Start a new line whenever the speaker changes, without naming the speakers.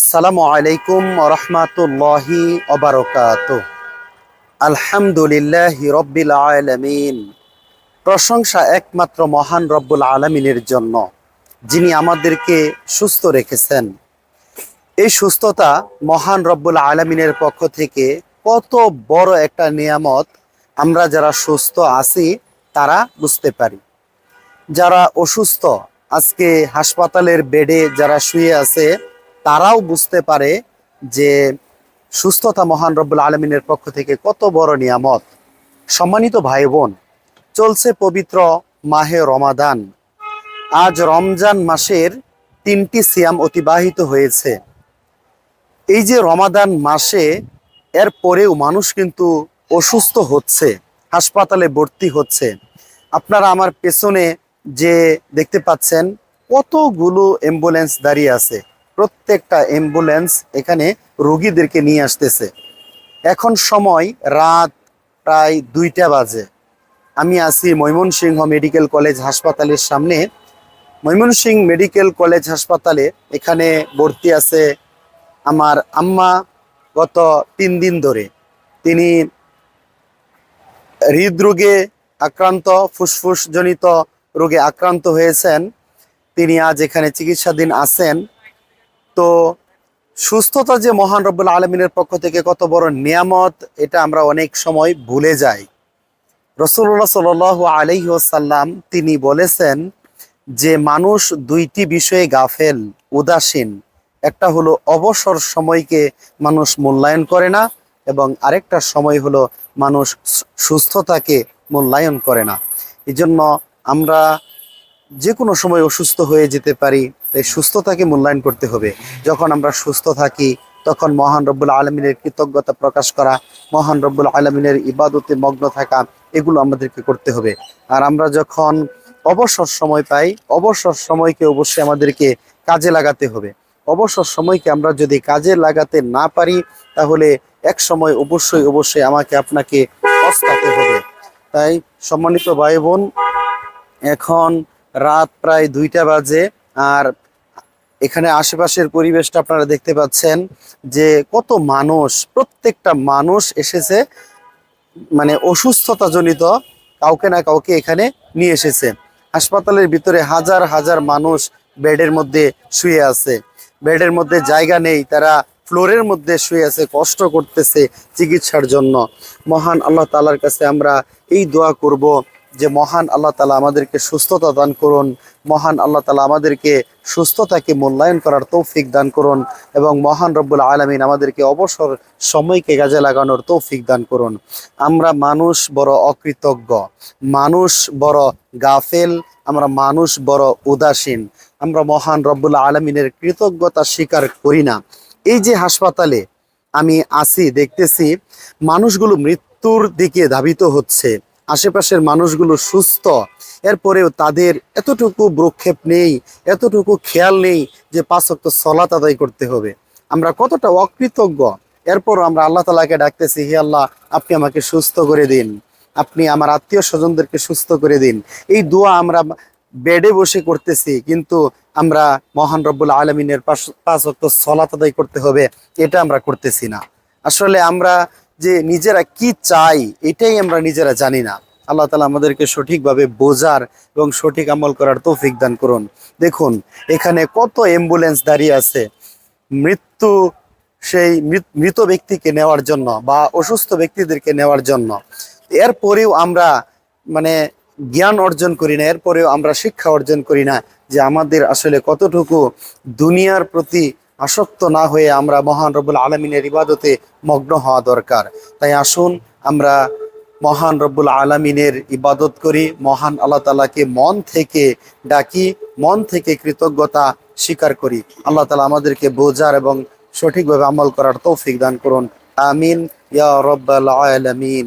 আসসালামু আলাইকুম রহমাতুল্লাহি অবরকাত আলহামদুলিল্লাহ রব্বিল আলমিন। প্রশংসা একমাত্র মহান রব্বুল আলমিনের জন্য, যিনি আমাদেরকে সুস্থ রেখেছেন। এই সুস্থতা মহান রব্বুল আলমিনের পক্ষ থেকে কত বড় একটা নিয়ামত আমরা যারা সুস্থ আছি, তারা বুঝতে পারি। যারা অসুস্থ, আজকে হাসপাতালের বেডে যারা শুয়ে আছে তারাও বুঝতে পারে যে সুস্থতা মহান রব্বুল আলমিনের পক্ষ থেকে কত বড় নিয়ামত। সম্মানিত ভাই বোন চলছে পবিত্র মাহে রমাদান। আজ রমজান মাসের তিনটি সিয়াম অতিবাহিত হয়েছে। এই যে রমাদান মাসে এর পরেও মানুষ কিন্তু অসুস্থ হচ্ছে, হাসপাতালে ভর্তি হচ্ছে। আপনারা আমার পেছনে যে দেখতে পাচ্ছেন, কতগুলো অ্যাম্বুলেন্স দাঁড়িয়ে আছে। প্রত্যেকটা অ্যাম্বুলেন্স এখানে রোগীদেরকে নিয়ে আসতেছে। এখন সময় রাত প্রায় দুইটা বাজে। আমি আছি ময়মনসিংহ মেডিকেল কলেজ হাসপাতালের সামনে। ময়মনসিংহ মেডিকেল কলেজ হাসপাতালে এখানে ভর্তি আছে আমার আম্মা গত তিন দিন ধরে। তিনি হৃদরোগে আক্রান্ত, ফুসফুসজনিত রোগে আক্রান্ত হয়েছেন। তিনি আজ এখানে চিকিৎসাধীন আছেন। তো সুস্থতা যে মহান রব্বুল আলমিনের পক্ষ থেকে কত বড় নিয়ামত, এটা আমরা অনেক সময় ভুলে যাই। রসুল্লাহ সাল আলহ্লাম তিনি বলেছেন যে, মানুষ দুইটি বিষয়ে গাফেল, উদাসীন। একটা হলো অবসর সময়কে মানুষ মূল্যায়ন করে না এবং আরেকটা সময় হলো মানুষ সুস্থতাকে মূল্যায়ন করে না। এই জন্য আমরা যে কোনো সময় অসুস্থ হয়ে যেতে পারি এই সুস্থতাকে মূল্যায়ন করতে হবে। যখন আমরা সুস্থ থাকি, তখন মহান রব্বুল আলমিনের কৃতজ্ঞতা প্রকাশ করা, মহান রব্বুল আলমিনের ইবাদতে মগ্ন থাকা, এগুলো আমাদেরকে করতে হবে। আর আমরা যখন অবসর সময় পাই, অবসর সময়কে অবশ্যই আমাদেরকে কাজে লাগাতে হবে। অবসর সময়কে আমরা যদি কাজে লাগাতে না পারি, তাহলে এক সময় অবশ্যই অবশ্যই আমাকে আপনাকে পস্তাতে হবে। তাই সম্মানিত ভাই বোন এখন রাত প্রায় দুইটা বাজে। আর এখানে আশেপাশের পরিবেশটা আপনারা দেখতে পাচ্ছেন যে কত মানুষ, প্রত্যেকটা মানুষ এসেছে মানে অসুস্থতা জনিত কাউকে না কাউকে এখানে নিয়ে এসেছে। হাসপাতালের ভিতরে হাজার হাজার মানুষ বেডের মধ্যে শুয়ে আছে। বেডের মধ্যে জায়গা নেই, তারা ফ্লোরের মধ্যে শুয়ে আছে, কষ্ট করতেছে চিকিৎসার জন্য। মহান আল্লাহ তালার কাছে আমরা এই দোয়া করব। যে মহান আল্লাহ তালা আমাদেরকে সুস্থতা দান করুন, মহান আল্লাহ তালা আমাদেরকে সুস্থতাকে মূল্যায়ন করার তৌফিক দান করুন এবং মহান রব্বুল আলমিন আমাদেরকে অবসর সময়কে কাজে লাগানোর তৌফিক দান করুন। আমরা মানুষ বড় অকৃতজ্ঞ, মানুষ বড় গাফেল, আমরা মানুষ বড় উদাসীন, আমরা মহান রব্বুল আলমিনের কৃতজ্ঞতা স্বীকার করি না। এই যে হাসপাতালে আমি আসি দেখতেছি, মানুষগুলো মৃত্যুর দিকে ধাবিত হচ্ছে। আশেপাশের মানুষগুলো সুস্থ, এরপরেও তাদের এতটুকু ব্রক্ষেপ নেই, এতটুকু খেয়াল নেই যে পাঁচক্ত সলাত আদায় করতে হবে। আমরা কতটা অকৃতজ্ঞ। এরপরও আমরা আল্লাহ তালাকে ডাকতেছি, হে আল্লাহ, আপনি আমাকে সুস্থ করে দিন। আপনি আমার আত্মীয় স্বজনদেরকে সুস্থ করে দিন। এই দোয়া আমরা বেডে বসে করতেছি, কিন্তু আমরা মহান রব্বুল আলমিনের পাঁচ অক্ট সলাত আদায় করতে হবে, এটা আমরা করতেছি না। আসলে আমরা যে নিজেরা কি চাই, এটাই আমরা নিজেরা জানি না। আল্লাহ তালা আমাদেরকে সঠিকভাবে বোঝার এবং সঠিক আমল করার তৌফিক দান করুন। দেখুন, এখানে কত অ্যাম্বুলেন্স দাঁড়িয়ে আছে। মৃত্যু, সেই মৃত ব্যক্তিকে নেওয়ার জন্য বা অসুস্থ ব্যক্তিদেরকে নেওয়ার জন্য। এরপরেও আমরা মানে জ্ঞান অর্জন করি না, এরপরেও আমরা শিক্ষা অর্জন করি না যে আমাদের আসলে কতটুকু দুনিয়ার প্রতি আসক্ত না হয়ে আমরা মহান রব্বুল আলমিনের ইবাদতে মগ্ন হওয়া দরকার। তাই আসুন, আমরা মহান রব্বুল আলমিনের ইবাদত করি, মহান আল্লাহ তালাকে মন থেকে ডাকি, মন থেকে কৃতজ্ঞতা স্বীকার করি। আল্লাহ তালা আমাদেরকে বোঝার এবং সঠিকভাবে আমল করার তৌফিক দান করুন। আমিন। ইয়া রব্বাল আলামিন।